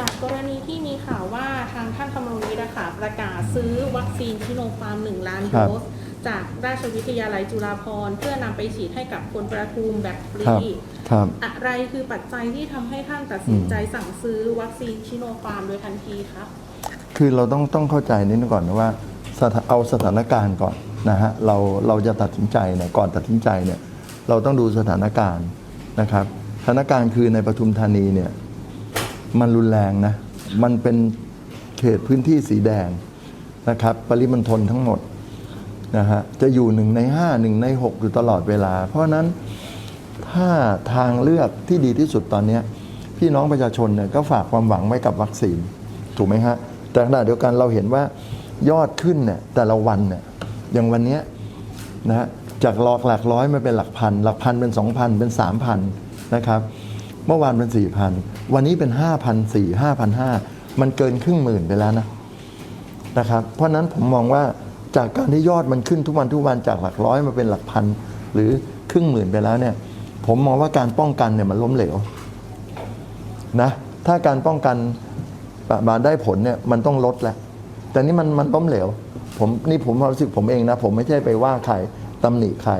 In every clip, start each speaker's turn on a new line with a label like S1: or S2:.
S1: จากกรณีที่มีข่าวว่าทางท่านคำรณวิทย์นะคะประกาศซื้อวัคซีนชิโนฟาร์ม1ล้าน
S2: ครั
S1: โด
S2: บ
S1: สจากราชวิทยาลัยจุฬาภรณ์เพื่อนำไปฉีดให้กับคนประทุมแบบฟรี
S2: ครับครับ
S1: อะไรคือปัจจัยที่ทำให้ท่านตัดสินใจสั่งซื้อวัคซีนชิโนฟาร์มโดยทันทีคะ
S2: คือเราต้องต้องเข้าใจนิดนึงก่อนนะว่าสถาเอาสถานการณ์ก่อนนะฮะเราเราจะตัดสินใจเนี่ยก่อนตัดสินใจเนี่ยเราต้องดูสถานการณ์นะครับสถานการณ์คือในปทุมธานีเนี่ย มันรุนแรงนะ มันเป็นเขตพื้นที่สีแดงนะครับ ปริมณฑลทั้งหมดนะฮะจะอยู่หนึ่งในห้าหนึ่งในหกอยู่ตลอดเวลา เพราะนั้นถ้าทางเลือกที่ดีที่สุดตอนนี้พี่น้องประชาชนเนี่ยก็ฝากความหวังไว้กับวัคซีนถูกไหมฮะแต่ขณะเดียวกันเราเห็นว่ายอดขึ้นเนี่ยแต่ละวันเนี่ยอย่างวันนี้นะฮะจากหลอกหลักร้อยมาเป็นหลักพัน หลักพันเป็น2,000เป็น3,000นะครับ เมื่อวานเป็น4,000วันนี้เป็น5,400 5,500มันเกินครึ่งหมื่นไปแล้วนะนะครับเพราะนั้นผมมองว่าจากการที่ยอดมันขึ้นทุกวันทุกวันจากหลักร้อยมาเป็นหลักพันหรือครึ่งหมื่นไปแล้วเนี่ย ผมมองว่าการป้องกันเนี่ยมันล้มเหลวนะถ้าการป้องกันมาได้ผลเนี่ยมันต้องลดแหละ แต่นี่มันมันล้มเหลวผมนี่ผมความรู้สึกผมเองนะ ผมไม่ใช่ไปว่าใครตำหนิใคร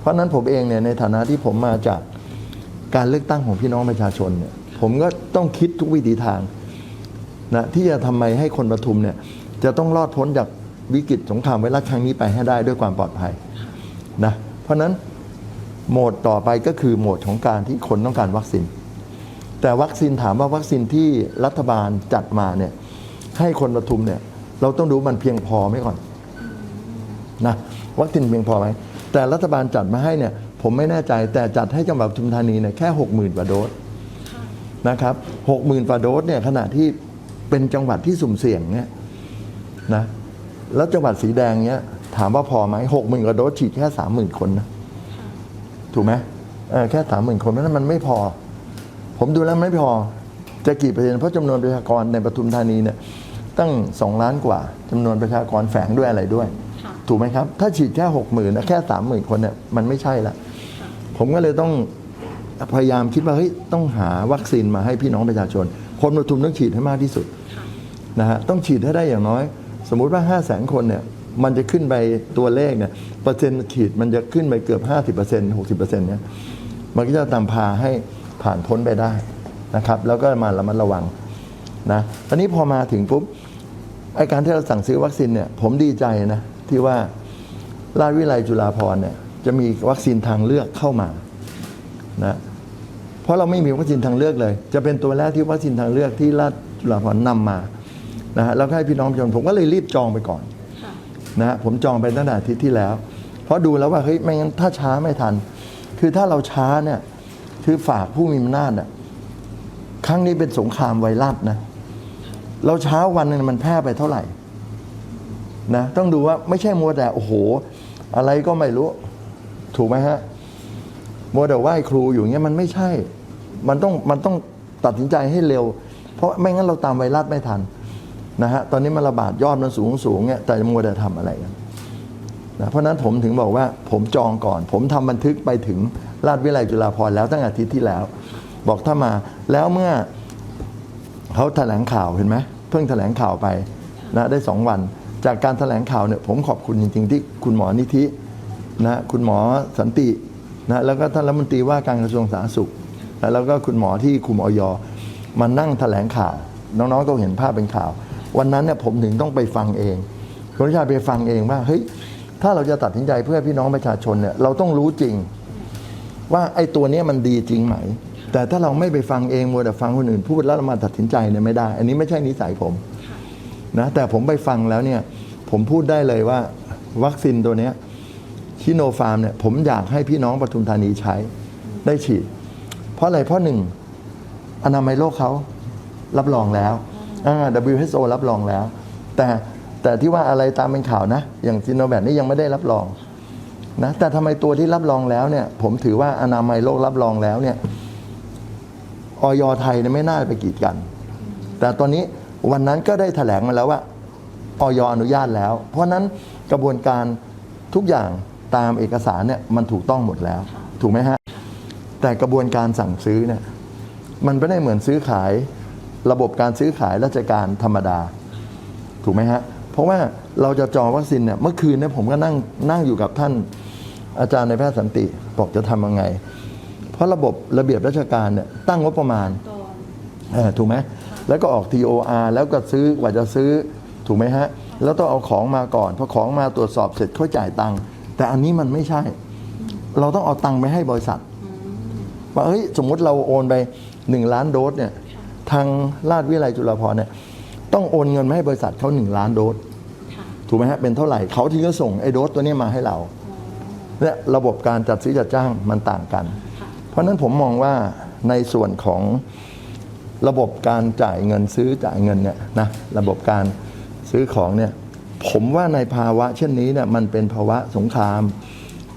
S2: เพราะนั้นผมเองเนี่ยในฐานะที่ผมมาจาก การเลือกตั้งของพี่น้องประชาชนเนี่ยผมก็ต้องคิดทุกวิถีทางนะที่จะทำไมให้คนปทุมเนี่ยจะต้องรอดพ้นจากวิกฤตสงครามไวรัสครั้งนี้ไปให้ได้ด้วยความปลอดภัยนะเพราะฉะนั้นโหมดต่อไปก็คือโหมดของการที่คนต้องการวัคซีน แต่วัคซีนถามว่าวัคซีนที่รัฐบาลจัดมาเนี่ยให้คนปทุมเนี่ยเราต้องดูมันเพียงพอไหมก่อนนะวัคซีนเพียงพอไหมแต่รัฐบาลจัดมาให้เนี่ย ผมไม่แน่ใจแต่จัดให้จังหวัดปทุมธานีเนี่ยแค่หกหมื่นกว่าโดสนะครับหกหมื่นกว่าโดสเนี่ยขณะที่เป็นจังหวัดที่สุ่มเสี่ยงเนี่ยนะแล้วจังหวัดสีแดงเนี่ยถามว่าพอไหมหกหมื่นกว่าโดสฉีดแค่สามหมื่นคนนะถูกไหมเออแค่สามหมื่นคนเพราะฉะนั้นมันไม่พอ ผมดูแล้วไม่พอจะกี่เปอร์เซ็นต์เพราะจำนวนประชากรในปทุมธานีเนี่ยตั้งสองล้านกว่าจำนวนประชากรแฝงด้วยอะไรด้วย
S1: ค่ะ
S2: ถูกไหมครับ ถ้าฉีดแค่หกหมื่นแค่สามหมื่นคนเนี่ยมันไม่ใช่ละ ผมก็เลยต้องพยายามคิดว่าเฮ้ยต้องหาวัคซีนมาให้พี่น้องประชาชน คนปทุมต้องฉีดให้มากที่สุด
S1: ค่ะ
S2: นะฮะต้องฉีดให้ได้อย่างน้อย สมมุติว่า5 0 0แสนคนเนี่ยมันจะขึ้นไปตัวเลขเนี่ยเปอร์เซ็นต์ฉีดมันจะขึ้นไปเกือบ 50% 60%เนี่ยมันก็จะนำพาให้ผ่านพ้นไปได้นะครับ แล้วก็มาระมัดระวังนะตอนนี้พอมาถึงปุ๊บไอการที่เราสั่งซื้อวัคซีนเนี่ยผมดีใจนะที่ว่าราชวิทยาลัยจุฬาภรณ์เนี่ย จะมีวัคซีนทางเลือกเข้ามานะเพราะเราไม่มีวัคซีนทางเลือกเลย จะเป็นตัวแรกที่วัคซีนทางเลือกที่ราชจุฬาภรณ์นำมานะฮะแล้วให้พี่น้องประชาชนผมก็เลยรีบจองไปก่อนนะฮะผมจองไปตั้งแต่อาทิตย์ที่แล้ว เพราะดูแล้วว่าเฮ้ยไม่งั้นถ้าช้าไม่ทัน คือถ้าเราช้าเนี่ยคือฝากผู้มีอำนาจอะครั้งนี้เป็นสงครามไวรัสนะ เราเช้าวันนึงมันแพร่ไปเท่าไหร่นะต้องดูว่าไม่ใช่มัวแต่โอ้โห อะไรก็ไม่รู้ ถูกไหมฮะมัวแต่ไหว้ครูอยู่เงี้ยมันไม่ใช่ มันต้องมันต้องตัดสินใจให้เร็ว เพราะไม่งั้นเราตามไวรัสไม่ทันนะฮะตอนนี้มันระบาดยอดมันสูงสูงเนี่ยแต่มัวแต่ทำอะไรกันนะเพราะนั้นผมถึงบอกว่าผมจองก่อน ผมทำบันทึกไปถึงราชวิทยาลัยจุฬาภรณ์แล้วตั้งอาทิตย์ที่แล้ว บอกถ้ามาแล้วเมื่อเขาแถลงข่าวเห็นไหมเพิ่งแถลงข่าวไปนะได้สองวัน จากการแถลงข่าวเนี่ยผมขอบคุณจริง ๆ ที่คุณหมอนิธิ นะคุณหมอสันตินะแล้วก็ท่านรัฐมนตรีว่าการกระทรวงสาธารณสุขนะแล้วก็คุณหมอที่คุมออยมานั่งแถลงข่าวน้องๆก็เห็นภาพเป็นข่าว วันนั้นเนี่ยผมถึงต้องไปฟังเองคุณชาติไปฟังเองว่าเฮ้ยถ้าเราจะตัดสินใจเพื่อพี่น้องประชาชนเนี่ยเราต้องรู้จริง ว่าไอ้ตัวนี้มันดีจริงไหม แต่ถ้าเราไม่ไปฟังเองมัวแต่ฟังคนอื่นพูดแล้วเรามาตัดสินใจเนี่ยไม่ได้ อันนี้ไม่ใช่นิสัยผมนะแต่ผมไปฟังแล้วเนี่ยผมพูดได้เลยว่าวัคซีนตัวเนี้ย ชิโนฟาร์มเนี่ยผมอยากให้พี่น้องปทุมธานีใช้ได้ฉีด เพราะอะไรเพราะหนึ่งอนามัยโลกเขารับรองแล้วอ่า WHO รับรองแล้ว แต่แต่ที่ว่าอะไรตามเป็นข่าวนะ อย่างซิโนแวคนี่ยังไม่ได้รับรองนะแต่ทำไมตัวที่รับรองแล้วเนี่ย ผมถือว่าอนามัยโลกรับรองแล้วเนี่ยออยไทยเนี่ยไม่น่าไปกีดกัน แต่ตอนนี้วันนั้นก็ได้แถลงมาแล้วว่าออยอนุญาตแล้ว เพราะนั้นกระบวนการทุกอย่าง ตามเอกสารเนี่ยมันถูกต้องหมดแล้ว ถูกไหมฮะ แต่กระบวนการสั่งซื้อเนี่ยมันไม่ได้เหมือนซื้อขายระบบการซื้อขายราชการธรรมดา ถูกไหมฮะ เพราะว่าเราจะจองวัคซีนเนี่ยเมื่อคืนเนี่ยผมก็นั่งนั่งอยู่กับท่านอาจารย์ในายแพทย์สันติบอกจะทำยังไง เพราะระบบระเบียบราชการเนี่ยตั้งงบประมาณ
S1: ก่อน
S2: เออถูกไหมแล้วก็ออก TOR แล้วก็ซื้อกว่าจะซื้อถูกไหมฮะ แล้วต้องเอาของมาก่อนพอของมาตรวจสอบเสร็จค่อยจ่ายตังค์ แต่อันนี้มันไม่ใช่ เราต้องเอาตังค์ไปให้บริษัทว่าเฮ้ยสมมุติเราโอนไป1ล้านโดสเนี่ยทางราชวิทยาลัยจุฬาภรณ์เนี่ยต้องโอนเงินมาให้บริษัทเขา1ล้านโดส
S1: ค่ะ
S2: ถูกไหมฮะเป็นเท่าไหร่เขาถึงจะส่งไอ้โดสตัวนี้มาให้เราและระบบการจัดซื้อจัดจ้างมันต่างกัน
S1: ค่ะ
S2: เพราะฉะนั้นผมมองว่าในส่วนของระบบการจ่ายเงินซื้อจ่ายเงินเนี่ยนะระบบการซื้อของเนี่ย ผมว่าในภาวะเช่นนี้เนี่ยมันเป็นภาวะสงคราม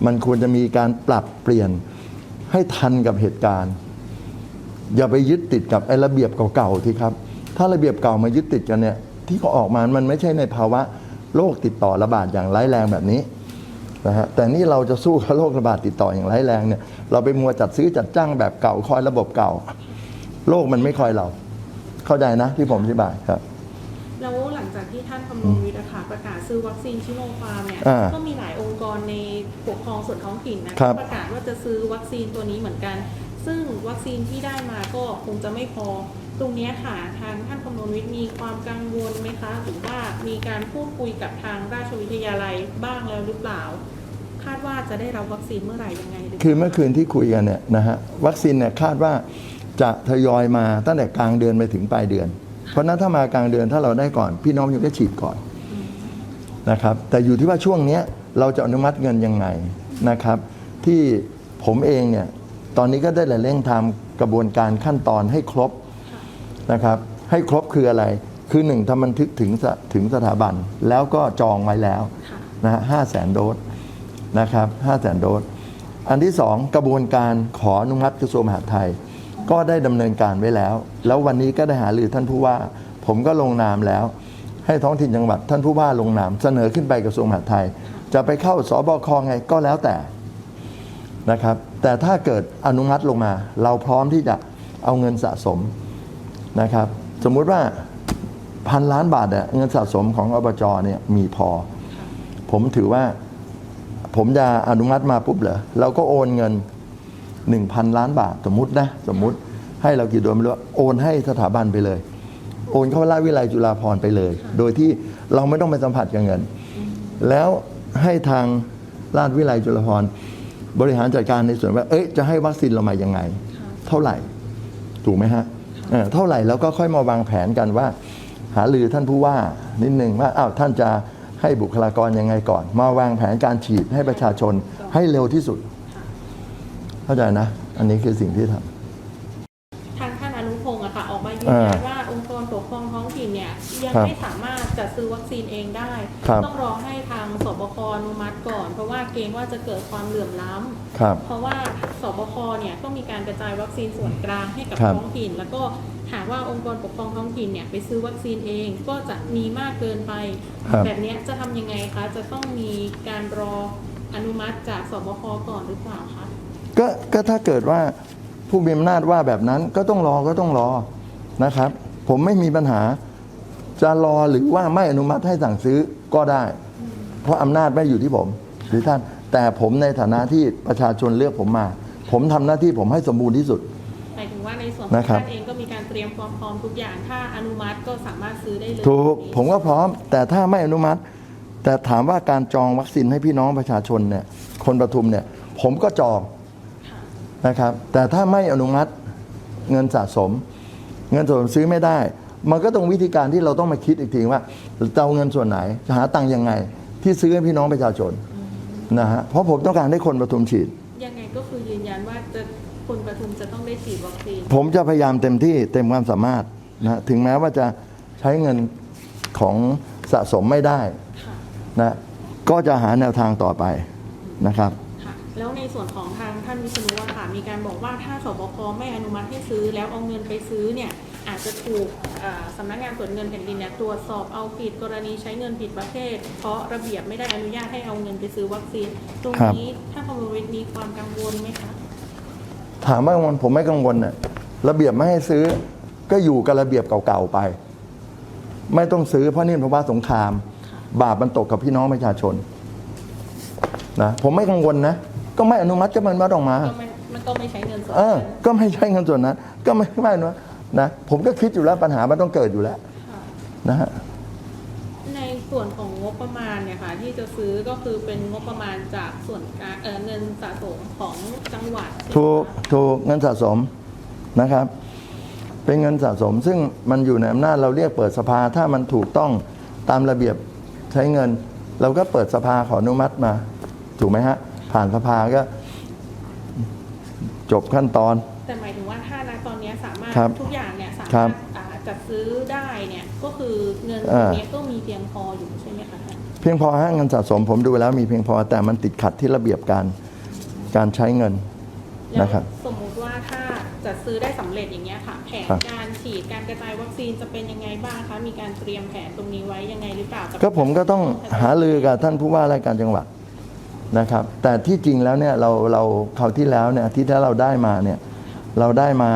S2: มันควรจะมีการปรับเปลี่ยนให้ทันกับเหตุการณ์ อย่าไปยึดติดกับไอ้ระเบียบเก่าๆที่ครับ ถ้าระเบียบเก่ามายึดติดกันเนี่ยที่เขาออกมา มันไม่ใช่ในภาวะโรคติดต่อระบาดอย่างร้ายแรงแบบนี้นะฮะแต่นี่เราจะสู้กับโรคระบาดติดต่ออย่างร้ายแรงเนี่ยเราไปมัวจัดซื้อจัดจ้างแบบเก่าคอยระบบเก่าโลกมันไม่คอยเรา เข้าใจนะที่ผมอธิบายครับ
S1: แล้วหลังจากที่ท่านคำนวณ ประกาศซื้อวัคซีนชิโนฟาร์มเนี่ย
S2: อ่า
S1: ก็มีหลายองค์กรในปกครองส่วนท้องถิ่นนะครับ ประกาศว่าจะซื้อวัคซีนตัวนี้เหมือนกัน ซึ่งวัคซีนที่ได้มาก็คงจะไม่พอ ตรงเนี้ยค่ะทางท่านคำนวณวิทย์มีความกังวลไหมคะ หรือว่ามีการพูดคุยกับทางราชวิทยาลัยบ้างแล้วหรือเปล่า คาดว่าจะได้รับวัคซีนเมื่อไหร่ยังไงหรืปล่า
S2: คือเมื่อคืนที่คุยกันเนี่ยนะฮะวัคซีนเนี่ยคาดว่าจะทยอยมาตั้งแต่กลางเดือนไปถึงปลายเดือน เพราะฉะนั้นถ้ามากลางเดือนถ้าเราได้ก่อน พี่น้องยังได้ฉีดก่อน นะครับแต่อยู่ที่ว่าช่วงนี้เราจะอนุมัติเงินยังไงนะครับ ที่ผมเองเนี่ยตอนนี้ก็ได้เร่งทำกระบวนการขั้นตอนให้ครบนะครับ ให้ครบคืออะไรคือหนึ่งทำบันทึกถึงสถึงสถาบันแล้วก็จองไว้แล้วนะฮะห้าแสนโดสนะครับห้าแสนโดสอันที่สองกระบวนการขออนุมัติกระทรวงมหาดไทย ก็ได้ดำเนินการไว้แล้ว แล้ววันนี้ก็ได้หารือท่านผู้ว่า ผมก็ลงนามแล้ว ให้ท้องถิ่นจังหวัดท่านผู้ว่าลงนามเสนอขึ้นไปกระทรวงมหาดไทย จะไปเข้าสบคไงก็แล้วแต่นะครับ แต่ถ้าเกิดอนุมัติลงมา เราพร้อมที่จะเอาเงินสะสมนะครับ สมมุติว่าพันล้านบาทเนี่ยเงินสะสมของอบจเนี่ยมีพอ ผมถือว่าผมจะอนุมัติมาปุ๊บเหรอเราก็โอนเงิน 1,000 ล้านบาทสมมุตินะ สมมุติให้เรากี่โดนไม่รู้โอนให้สถาบันไปเลย โอนเข้าราชวิทยาลัยจุฬาภรณ์ไปเลย โดยที่เราไม่ต้องไปสัมผัสกับเงิน แล้วให้ทางราชวิทยาลัยจุฬาภรณ์บริหารจัดการในส่วนว่า เอ้ยจะให้วัคซีนเรามายังไง เท่าไหร่ ถูกไหมฮะเออเท่าไหร่แล้วก็ค่อยมาวางแผนกันว่า หาลือท่านผู้ว่านิดนึงว่าอ้าวท่านจะให้บุคลากรยังไงก่อน มาวางแผนการฉีดให้ประชาชนให้เร็วที่สุด เข้าใจนะ อันนี้คือสิ่งที่ทำ
S1: ทางท่านอนุพงศ์อะค่ะ ออกมายืน
S2: อ่า
S1: ยันว่าองค์กร ปกครองท้องถิ่นเนี่ยยัง
S2: ครับ
S1: ไม่สามารถจัดซื้อวัคซีนเองได้
S2: ครับ
S1: ต้องรอให้ทางสบคอนุมัติก่อน เพราะว่าเกรงว่าจะเกิดความเหลื่อมล้ำ
S2: ครับ
S1: เพราะว่าสบคเนี่ยก็มีการกระจายวัคซีนส่วนกลางให้กับ
S2: ครับ
S1: ท้องถิ่น แล้วก็หากว่าองค์กรปกครองท้องถิ่นเนี่ยไปซื้อวัคซีนเองก็จะมีมากเกินไป
S2: ครับ
S1: แบบเนี้ยจะทำยังไงคะจะต้องมีการรออนุมัติจากสบคก่อนหรือเปล่าคะ
S2: ก็ก็ถ้าเกิดว่าผู้มีอำนาจว่าแบบนั้นก็ต้องรอก็ต้องรอนะครับ ผมไม่มีปัญหา จะรอหรือว่าไม่อนุมัติให้สั่งซื้อก็ได้ เพราะอำนาจไม่อยู่ที่ผมหรือท่าน แต่ผมในฐานะที่ประชาชนเลือกผมมา ผมทำหน้าที่ผมให้สมบูรณ์ที่สุด
S1: หมายถึงว่าในส่วนของ
S2: นะครับ
S1: ท่านเองก็มีการเตรียมความพร้อมทุกอย่าง ถ้าอนุมัติก็สามารถซื้อได้เลย
S2: ถูกผมก็พร้อม แต่ถ้าไม่อนุมัติ แต่ถามว่าการจองวัคซีนให้พี่น้องประชาชนเนี่ยคนประทุมเนี่ยผมก็จอง
S1: ค่ะ
S2: นะครับแต่ถ้าไม่อนุมัติเงินสะสม เงินสะสมซื้อไม่ได้ มันก็ต้องวิธีการที่เราต้องมาคิดอีกทีว่าจะเอาเงินส่วนไหนจะหาตังค์ยังไง ที่ซื้อให้พี่น้องประชาชนนะฮะเพราะผมต้องการให้คนประทุมฉีด
S1: ยังไงก็คือยืนยันว่าจะคนประทุมจะต้องได้ฉีดวัคซีน
S2: ผมจะพยายามเต็มที่เต็มความสามารถนะถึงแม้ว่าจะใช้เงินของสะสมไม่ได้
S1: ค่ะ
S2: นะก็จะหาแนวทางต่อไปนะครับ
S1: ค่ะแล้วใน ส่วนของทางท่านวิษณุอะค่ะมีการบอกว่าถ้าสบคไม่อนุมัติให้ซื้อ แล้วเอาเงินไปซื้อเนี่ยอาจจะถูกอ่าสำนักงานตรวจเงินแผ่นดินเนี่ยตรวจสอบเอาผิดกรณีใช้เงินผิดประเภท เพราะระเบียบไม่ได้อนุญาตให้เอาเงินไปซื้อวัคซีน ตรงนี้ท่านคอมมูนิสต์มีความกังวลไหมคะ
S2: ถามว่ากังวลผมไม่กังวลน่ะระเบียบไม่ให้ซื้อก็อยู่กับระเบียบเก่าๆไป ไม่ต้องซื้อเพราะนี่เป็นภาวะสงคราม บาปมันตกกับพี่น้องประชาชนนะผมไม่กังวลนะ ก็ไม่อนุมัติก็มันมาออกมา
S1: ก็ไม่มันก็ไม่ใช้เงินสด
S2: เออ ก็ไม่ใช่เงินส่วนนั้น ก็ไม่ไม่อนุมัตินะผมก็คิดอยู่แล้วปัญหามันต้องเกิดอยู่แล้ว
S1: ค่ะ
S2: นะฮะ
S1: ในส่วนของงบประมาณเนี่ยค่ะ ที่จะซื้อก็คือเป็นงบประมาณจากส่วนกลางเออเงินสะสมของจังหวัดใช่ไหม
S2: ถูก
S1: คะ
S2: ถูกเงินสะสมนะครับ เป็นเงินสะสม ซึ่งมันอยู่ในอำนาจเราเรียกเปิดสภาถ้ามันถูกต้องตามระเบียบใช้เงิน เราก็เปิดสภาขออนุมัติมา ถูกไหมฮะ ผ่านสภาก็จบขั้นตอน
S1: แต่หมายถึงว่าถ้าณตอนเนี้ยสามารถ
S2: ครับ
S1: ทุกอย่างเนี่ยสา
S2: ครั
S1: มาร
S2: บ
S1: ถอ่าจัดซื้อได้เนี่ยก็คือเงินต
S2: อ่า
S1: รงเนี้ยก็มีเพียงพออยู่ใช่ไหมคะท่าน
S2: เพียงพอฮะเงินสะสมผมดูแล้วมีเพียงพอแต่มันติดขัดที่ระเบียบการการใช้เงิน
S1: แล้ว
S2: นะครับ
S1: สมมุติว่าถ้าจัดซื้อได้สำเร็จอย่างเงี้ยค่ะ แผน
S2: ครับ
S1: การฉีดการกระจายวัคซีนจะเป็นยังไงบ้างคะมีการเตรียมแผนตรงนี้ไว้ยังไงหรือเปล่าบ
S2: ก็ผมก็ต้องหารือกับท่านผู้ว่าราชการจังหวัด นะครับแต่ที่จริงแล้วเนี่ยเราเราคราวที่แล้วเนี่ยที่ถ้าเราได้มาเนี่ยเราได้มา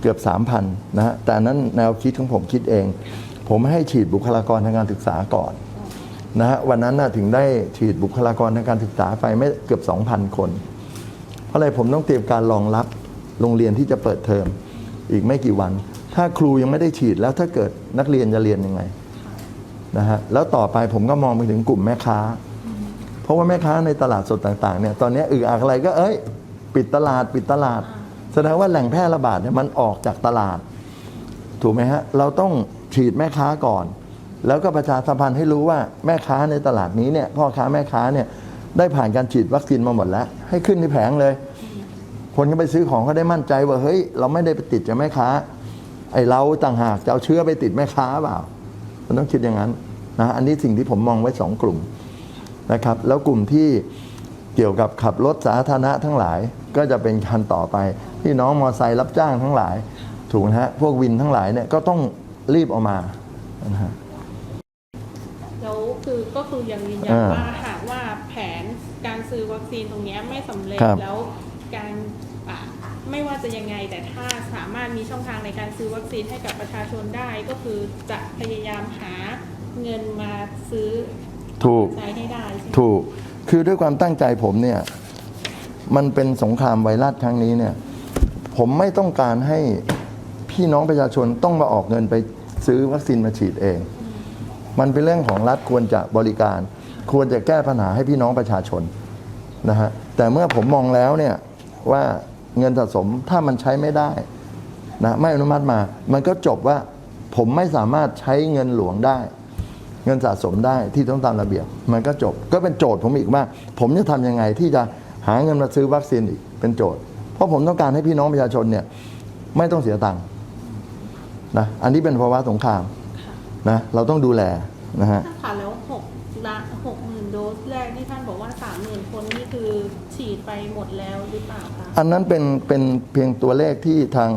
S2: เกือบ 3,000นะฮะแต่นั้นแนวคิดของผมคิดเอง ผมให้ฉีดบุคลากรทางการศึกษาก่อนนะฮะวันนั้นน่ะถึงได้ฉีดบุคลากรทางการศึกษาไปไม่เกือบ 2,000 คน เพราะอะไรผมต้องเตรียมการรองรับโรงเรียนที่จะเปิดเทอมอีกไม่กี่วัน ถ้าครูยังไม่ได้ฉีดแล้วถ้าเกิดนักเรียนจะเรียนยังไงนะฮะแล้วต่อไปผมก็มองไปถึงกลุ่มแม่ค้า ราะว่าแม่ค้าในตลาดสดต่างๆเนี่ยตอนนี้อึกอักอะไรก็เอ้ย ปิดตลาดปิดตลาด แสดงว่าแหล่งแพร่ระบาดเนี่ยมันออกจากตลาด ถูกไหมฮะ เราต้องฉีดแม่ค้าก่อน แล้วก็ประชาสัมพันธ์ให้รู้ว่าแม่ค้าในตลาดนี้เนี่ยพ่อค้าแม่ค้าเนี่ยได้ผ่านการฉีดวัคซีนมาหมดแล้ว ให้ขึ้นที่แผงเลย คนก็ไปซื้อของเขาได้มั่นใจว่าเฮ้ย เราไม่ได้ไปติดจากแม่ค้า ไอ้เราต่างหากจะเอาเชื้อไปติดแม่ค้าเปล่ามันต้องคิดอย่างนั้นนะอันนี้สิ่งที่ผมมองไว้สองกลุ่ม นะครับ แล้วกลุ่มที่เกี่ยวกับขับรถสาธารณะทั้งหลายก็จะเป็นคันต่อไปพี่น้องมอไซค์รับจ้างทั้งหลาย ถูกนะฮะพวกวินทั้งหลายเนี่ยก็ต้องรีบเออกมานะฮะ
S1: แล้วคือก็คือยังยืนยัน
S2: อ่า
S1: ว่าหากว่าแผนการซื้อวัคซีนตรงเนี้ยไม่สำเร็จ
S2: ครับ
S1: แล้วการอะไม่ว่าจะยังไงแต่ถ้าสามารถมีช่องทางในการซื้อวัคซีนให้กับประชาชนได้ก็คือจะพยายามหาเงินมาซื้อ
S2: ถูก
S1: ใช้ให้ได้ใช่ไหม
S2: ถูกคือด้วยความตั้งใจผมเนี่ย มันเป็นสงครามไวรัสครั้งนี้เนี่ย ผมไม่ต้องการให้พี่น้องประชาชนต้องมาออกเงินไปซื้อวัคซีนมาฉีดเอง มันเป็นเรื่องของรัฐควรจะบริการ ควรจะแก้ปัญหาให้พี่น้องประชาชนนะฮะแต่เมื่อผมมองแล้วเนี่ยว่าเงินสะสมถ้ามันใช้ไม่ได้นะไม่อนุมัติมา มันก็จบว่าผมไม่สามารถใช้เงินหลวงได้ เงินสะสมได้ที่ต้องตามระเบียบ มันก็จบก็เป็นโจทย์ผมอีกว่า ผมจะทำยังไงที่จะหาเงินมาซื้อวัคซีนอีกเป็นโจทย์ เพราะผมต้องการให้พี่น้องประชาชนเนี่ยไม่ต้องเสียตังค์นะอันนี้เป็นภาวะสงคราม
S1: ค่ะ
S2: นะเราต้องดูแลนะฮะ
S1: ท่านคะแล้วหกละหกหมื่นโดสแรกที่ท่านบอกว่าสามหมื่นคนนี่คือฉีดไปหมดแล้วหรือเปล่าคะ
S2: อันนั้นเป็นเป็นเพียงตัวเลขที่ทาง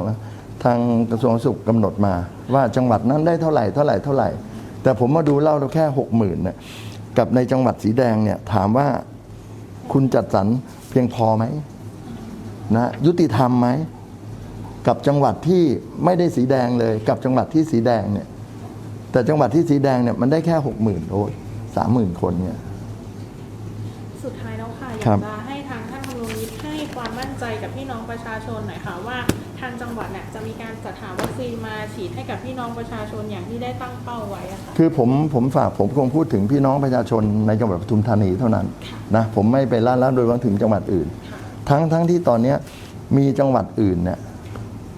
S2: ทางกระทรวงสาธารณสุขกำหนดมา ว่าจังหวัดนั้นได้เท่าไหร่เท่าไหร่เท่าไหร่ แต่ผมมาดูเล่าเราแค่หกหมื่นเนี่ยกับในจังหวัดสีแดงเนี่ยถามว่าคุณจัดสรรเพียงพอไหมนะยุติธรรมไหมกับจังหวัดที่ไม่ได้สีแดงเลย กับจังหวัดที่สีแดงเนี่ย แต่จังหวัดที่สีแดงเนี่ยมันได้แค่หกหมื่นโดสสามหมื่นคนเนี่ย
S1: สุดท้ายแล้วค่ะอ
S2: ครั
S1: ยา
S2: บ
S1: กจะให้ทางท่านคำนวณวิทย์ให้ความมั่นใจกับพี่น้องประชาชนหน่อยค่ะว่าทางจังหวัดเนี่ยจะมีการจัดหาวัคซีนมาฉีดให้กับพี่น้องประชาชนอย่างที่ได้ตั้งเป้าไว้อะค่ะ
S2: คือผมผมฝากผมคงพูดถึงพี่น้องประชาชนในจังหวัดปทุมธานีเท่านั้นนะผมไม่ไปล่าละโดยวังถึงจังหวัดอื่น
S1: ค่ะ
S2: ทั้งทั้งที่ตอนเนี้ยมีจังหวัดอื่นเนี่ย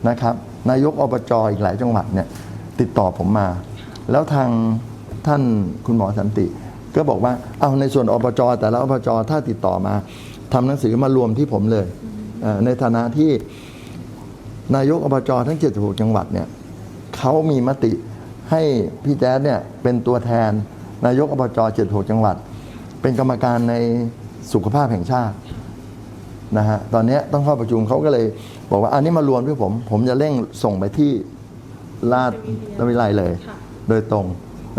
S2: นะครับนายกอบจอีกหลายจังหวัดเนี่ยติดต่อผมมา แล้วทางท่านคุณหมอสันติ ก็บอกว่าเอาในส่วนอบจแต่ละอบจถ้าติดต่อมาทำหนังสือมารวมที่ผมเลยเอ่อในฐานะที่ นายกอบจทั้ง 76 จังหวัดเนี่ยเขามีมติให้พี่แจ๊ดเนี่ยเป็นตัวแทนนายกอบจ 76 จังหวัด เป็นกรรมการในสุขภาพแห่งชาตินะฮะตอนเนี้ยต้องเข้าประชุมเขาก็เลยบอกว่าอันนี้มารวมด้วยผม ผมจะเร่งส่งไปที่ราชวิไลเลย
S1: ค่ะ
S2: โดยตรง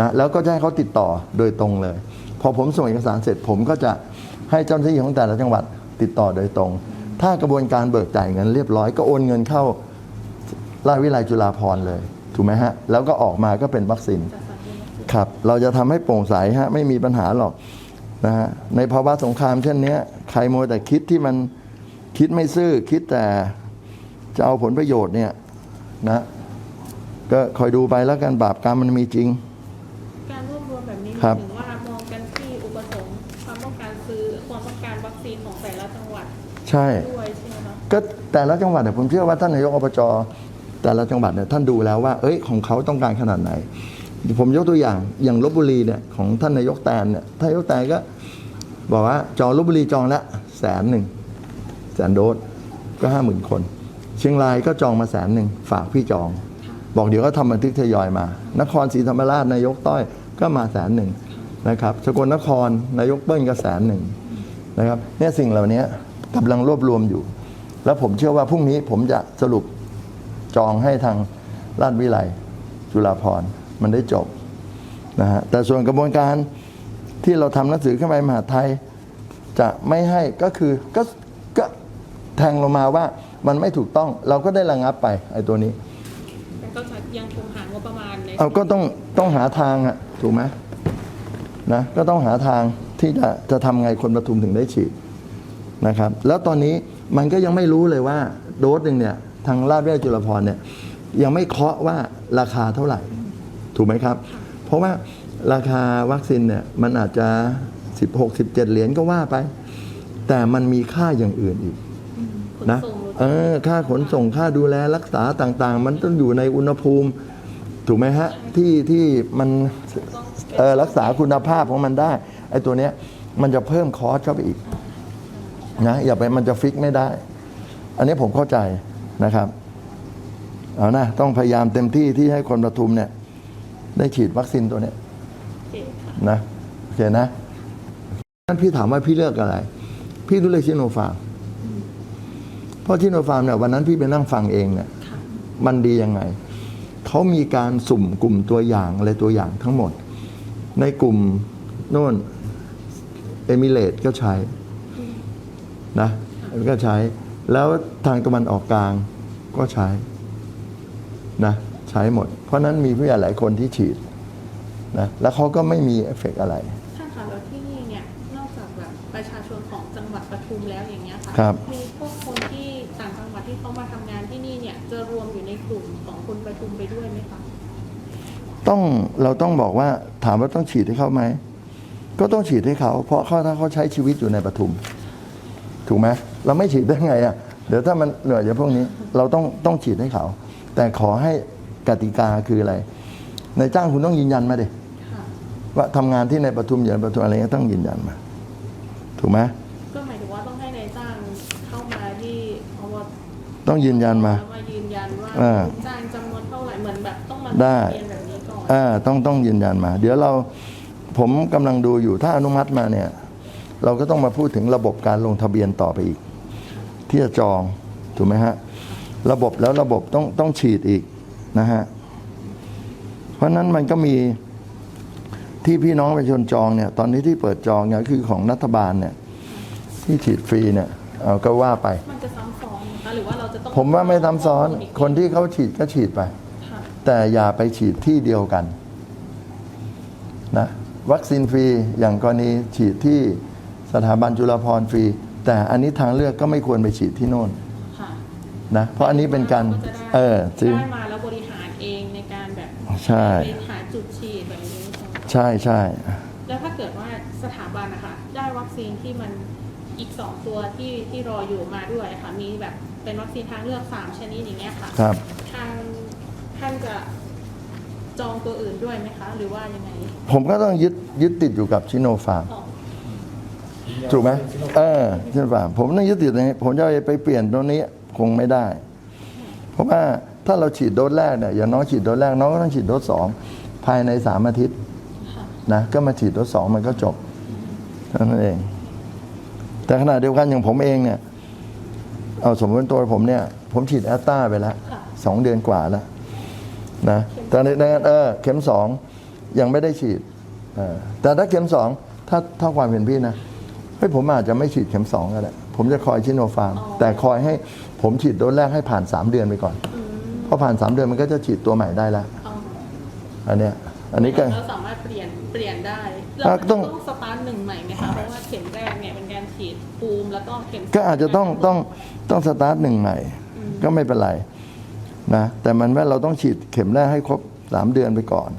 S2: นะแล้วก็จะให้เขาติดต่อโดยตรงเลย พอผมส่งเอกสารเสร็จผมก็จะให้เจ้าหน้าที่ของแต่ละจังหวัดติดต่อโดยตรง ถ้ากระบวนการเบิกจ่ายเงินเรียบร้อยก็โอนเงินเข้าราชวิทยาลัยจุฬาภรณ์เลยถูกไหมฮะ แล้วก็ออกมาก็เป็นวัคซีน
S1: จัดสรรเป็นวัคซีน
S2: ครับเราจะทำให้โปร่งใสฮะไม่มีปัญหาหรอกนะฮะในภาวะสงครามเช่นเนี้ยใครมัวแต่คิดที่มันคิดไม่ซื่อคิดแต่จะเอาผลประโยชน์เนี่ยนะก็คอยดูไปแล้วกันบาปกรรมมันมีจริง
S1: การรวบรวมแบบนี้ห
S2: ครั
S1: มาย
S2: บ
S1: ถึงว่ามองกันที่อุปสงค์ความต้องการซื้อความต้องการวัคซีนของแต่ละจังหวัด
S2: ใช่
S1: ด้วยใช่ไหมคะ
S2: ก็แต่ละจังหวัดเนี่ยผมเชื่อว่าท่านนายกอบจแต่ละจังหวัดเนี่ยท่านดูแล้วว่า เอ้ยของเขาต้องการขนาดไหน ผมยกตัวอย่างอย่างลบบุรีเนี่ยของท่านนายกแตนเนี่ยท่านนายกแตนก็บอกว่าจองลบบุรีจองละแสนหนึ่งแสนโดสก็ห้าหมื่นคน เชียงรายก็จองมาแสนหนึ่งฝากพี่จอง บอกเดี๋ยวก็ทำบันทึกทยอยมา นครศรีธรรมราชนายกต้อยก็มาแสนหนึ่งนะครับสกลนครนายกเปิ้ลก็แสนหนึ่งนะครับเนี่ยสิ่งเหล่านี้ กำลังรวบรวมอยู่ แล้วผมเชื่อว่าพรุ่งนี้ผมจะสรุปจองให้ทางราชวิไลจุฬาภรณ์มันได้จบนะฮะแต่ส่วนกระบวนการที่เราทำหนังสือขึ้นไปมหาดไทย จะไม่ให้ก็คือก็ก็แทงลงมาว่ามันไม่ถูกต้องเราก็ได้ระงับไปไอ้ตัวนี้
S1: แต่ก็จะยังคงหางบประมาณใน
S2: เอาก็ต้องต้องหาทางอะถูกไหมนะก็ต้องหาทางที่จะจะทำไงคนปทุมถึงได้ฉีด นะครับ แล้วตอนนี้มันก็ยังไม่รู้เลยว่าโดสหนึ่งเนี่ยทางราชวิทยาลัยจุฬาภรณ์เนี่ยยังไม่เคาะว่าราคาเท่าไหร่ ถูกไหมครับ เพราะว่าราคาวัคซีนเนี่ยมันอาจจะ 16 17 เหรียญก็ว่าไป แต่มันมีค่าอย่างอื่นอีก
S1: ขน
S2: นะ
S1: ส่งรถ
S2: เออค่าขนส่งค่าดูแลรักษาต่างๆ มันต้องอยู่ในอุณหภูมิ ถูกไหมฮะ ที่ที่มันเออรักษาคุณภาพของมันได้ไอ้ตัวเนี้ยมันจะเพิ่มคอสเข้าไปอีก นะอย่าไปมันจะฟิกไม่ได้ อันนี้ผมเข้าใจนะครับเอานะต้องพยายามเต็มที่ที่ให้คนประทุมเนี่ย ได้ฉีดวัคซีนตัวเนี้ย
S1: โอเคค่ะ
S2: นะโอเคนะนั่นพี่ถามว่าพี่เลือกอะไร พี่ต้องเลือกชิโนฟาร์มเพราะชิโนฟาร์มเนี่ยวันนั้นพี่ไปนั่งฟังเองเนี่ย
S1: ค่ะ
S2: มันดียังไงเขามีการสุ่มกลุ่มตัวอย่างอะไรตัวอย่างทั้งหมด ในกลุ่มโน่นเอมิเลตก็ใช้ นะก็ใช้ แล้วทางตะวันออกกลางก็ใช้นะใช้หมด เพราะนั้นมีผู้ใหญ่หลายคนที่ฉีดนะแล้วเขาก็ไม่มีเอฟเฟกต์อะไร
S1: ท่านคะแล้วที่นี่เนี่ยนอกจากแบบประชาชนของจังหวัดปทุมแล้วอย่างเงี้ยค่ะ
S2: ครับ
S1: มีพวกคนที่ต่างจังหวัดที่เขามาทำงานที่นี่เนี่ยจะรวมอยู่ในกลุ่มของคนปทุมไปด้วยไหมคะ
S2: ต้องเราต้องบอกว่าถามว่าต้องฉีดให้เขาไหม ก็ต้องฉีดให้เขา เพราะเขาถ้าเขาใช้ชีวิตอยู่ในปทุม ถูกไหมเราไม่ฉีดได้ไงอะเดี๋ยวถ้ามันเหนื่อยอย่างพวกนี้ เราต้องต้องฉีดให้เขา แต่ขอให้กติกาคืออะไรในายจ้างคุณต้องยืนยันมาดิ
S1: ค่ะ
S2: ว่าทำงานที่ในปทุมอยู่ในปทุมอะไรเงี้ยต้องยืนยันมา ถูกไหม
S1: ก็หมายถึงว่าต้องให้นายจ้างเข้ามาที่อบต
S2: ต้องยืนยันมา
S1: แล้วมายืนยันว่า
S2: อ่า
S1: คุณจ้างจำนวนเท่าไหร่เหมือนแบบต้องมา
S2: ได้
S1: เรียนแบบนี้ก่อน
S2: อ่าต้องต้องยืนยันมา เดี๋ยวเราผมกำลังดูอยู่ถ้าอนุมัติมาเนี่ย เราก็ต้องมาพูดถึงระบบการลงทะเบียนต่อไปอีก ที่จะจองถูกไหมฮะระบบแล้วระบบต้องต้องฉีดอีกนะฮะเพราะฉะนั้นมันก็มีที่พี่น้องประชาชนจองเนี่ยตอนนี้ที่เปิดจองเนี่ยคือของรัฐบาลเนี่ยที่ฉีดฟรีเนี่ยเอาก็ว่าไป
S1: มันจะซ้ำซ้อนนะคะหรือว่าเราจะต้อง
S2: ผมว่าไม่ซ้ำซ้อน
S1: ก
S2: คนที่เขาฉีดก็ฉีดไป
S1: ค่ะ
S2: แต่อย่าไปฉีดที่เดียวกันนะวัคซีนฟรีอย่างกรณีฉีดที่ สถาบันจุฬาภรณ์ฟรี แต่อันนี้ทางเลือกก็ไม่ควรไปฉีดที่โน่น
S1: ค่ะ
S2: นะเพราะอันนี้เป็นการ
S1: ก็จะได้
S2: เออซื้อ
S1: ได้มาแล้วบริหารเองในการแบบ
S2: ใช่
S1: ไปหาจุดฉีดแบบนี้ใช่ไหม
S2: ใช่ใช่
S1: แล้วถ้าเกิดว่าสถาบันนะคะได้วัคซีนที่มันอีกสองตัวที่ที่รออยู่มาด้วยค่ะ มีแบบเป็นวัคซีนทางเลือกสามชนิดอย่างเงี้ยค่ะ
S2: ครับ
S1: ทางท่านจะจองตัวอื่นด้วยไหมคะ หรือว่ายังไง
S2: ผมก็ต้องยึดยึดติดอยู่กับชิโนฟาร์ม
S1: อ๋อ
S2: ถูกไหมเออชิโนฟาร์มผมต้องยึดติดตรงนี้ผมจะไปเปลี่ยนตรงนี้คงไม่ได้ เพราะว่าถ้าเราฉีดโดสแรกเนี่ยอย่างน้องฉีดโดสแรกน้องก็ต้องฉีดโดสสองภายในสามอาทิตย์
S1: ค่ะ
S2: นะก็มาฉีดโดสสองมันก็จบเท่านั้นเอง แต่ขณะเดียวกันอย่างผมเองเนี่ยเอาสมมติตัวผมเนี่ย ผมฉีดแอสตราไปแล้ว
S1: ค่ะ
S2: สองเดือนกว่าแล้วนะแต่ในในเออเข็มสองยังไม่ได้ฉีดเออแต่ถ้าเข็มสองถ้าถ้าความเห็นพี่นะ เฮ้ยผมอาจจะไม่ฉีดเข็มสองก็ได้ผมจะคอยชิโนฟาร์ม แต่คอยให้ผมฉีดโดสแรกให้ผ่านสามเดือนไปก่อน
S1: อืม
S2: พอผ่านสามเดือนมันก็จะฉีดตัวใหม่ได้แล้ว
S1: อ๋อ
S2: อันเนี้ยอันนี้ก็
S1: เราสามารถเปลี่ยนเปลี่ยนได้
S2: อะ
S1: เรา
S2: ต้อง
S1: ต้องสตาร์ทหนึ่งใหม่ไหมคะเพราะว่าเข็มแรกเนี่ยเป็นการฉีดปูมแล้วก็เข็ม
S2: ก็อาจจะต้องต้องต้องสตาร์ทหนึ่งใหม่ ก็ไม่เป็นไรนะแต่มันว่าเราต้องฉีดเข็มแรกให้ครบสามเดือนไปก่อน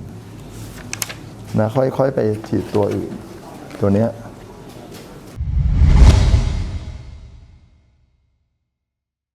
S2: นะค่อยๆไปฉีดตัวอื่น ตัวเนี้ย